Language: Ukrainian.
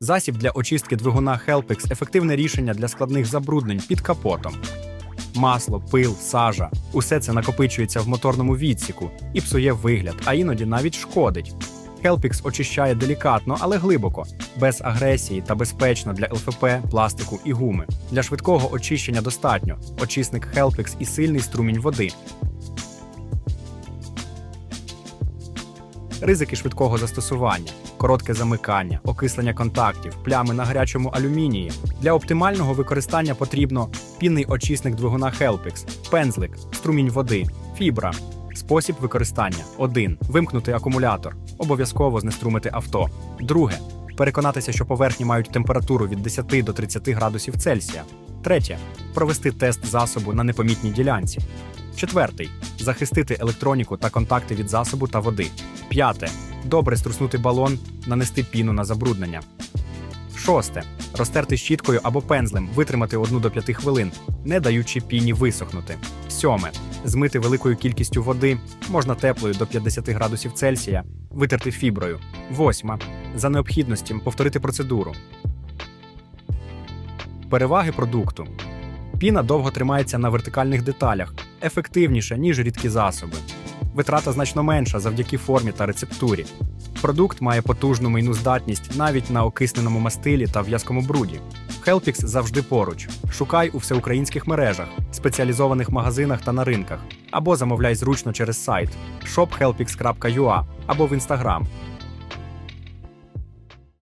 Засіб для очистки двигуна Helpix – ефективне рішення для складних забруднень під капотом. Масло, пил, сажа усе це накопичується в моторному відсіку і псує вигляд, а іноді навіть шкодить. Helpix очищає делікатно, але глибоко, без агресії та безпечно для ЛФП, пластику і гуми. Для швидкого очищення достатньо очисник Helpix і сильний струмінь води. Ризики швидкого застосування, коротке замикання, окислення контактів, плями на гарячому алюмінії. Для оптимального використання потрібно пінний очисник двигуна Helpix, пензлик, струмінь води, фібра. Спосіб використання: 1. Вимкнути акумулятор. Обов'язково знеструмити авто. Друге. Переконатися, що поверхні мають температуру від 10 до 30 градусів Цельсія. Третє. Провести тест засобу на непомітній ділянці. Четвертий захистити електроніку та контакти від засобу та води. П'яте добре струснути балон, нанести піну на забруднення. Шосте розтерти щіткою або пензлем, витримати 1 до 5 хвилин, не даючи піні висохнути. Сьоме змити великою кількістю води, можна теплою до 50 градусів Цельсія, витерти фіброю. Восьма за необхідності повторити процедуру. Переваги продукту. Піна довго тримається на вертикальних деталях, ефективніше, ніж рідкі засоби. Витрата значно менша завдяки формі та рецептурі. Продукт має потужну мийну здатність навіть на окисненому мастилі та в'язкому бруді. Helpix завжди поруч. Шукай у всеукраїнських мережах, спеціалізованих магазинах та на ринках, або замовляй зручно через сайт shophelpix.ua або в Instagram.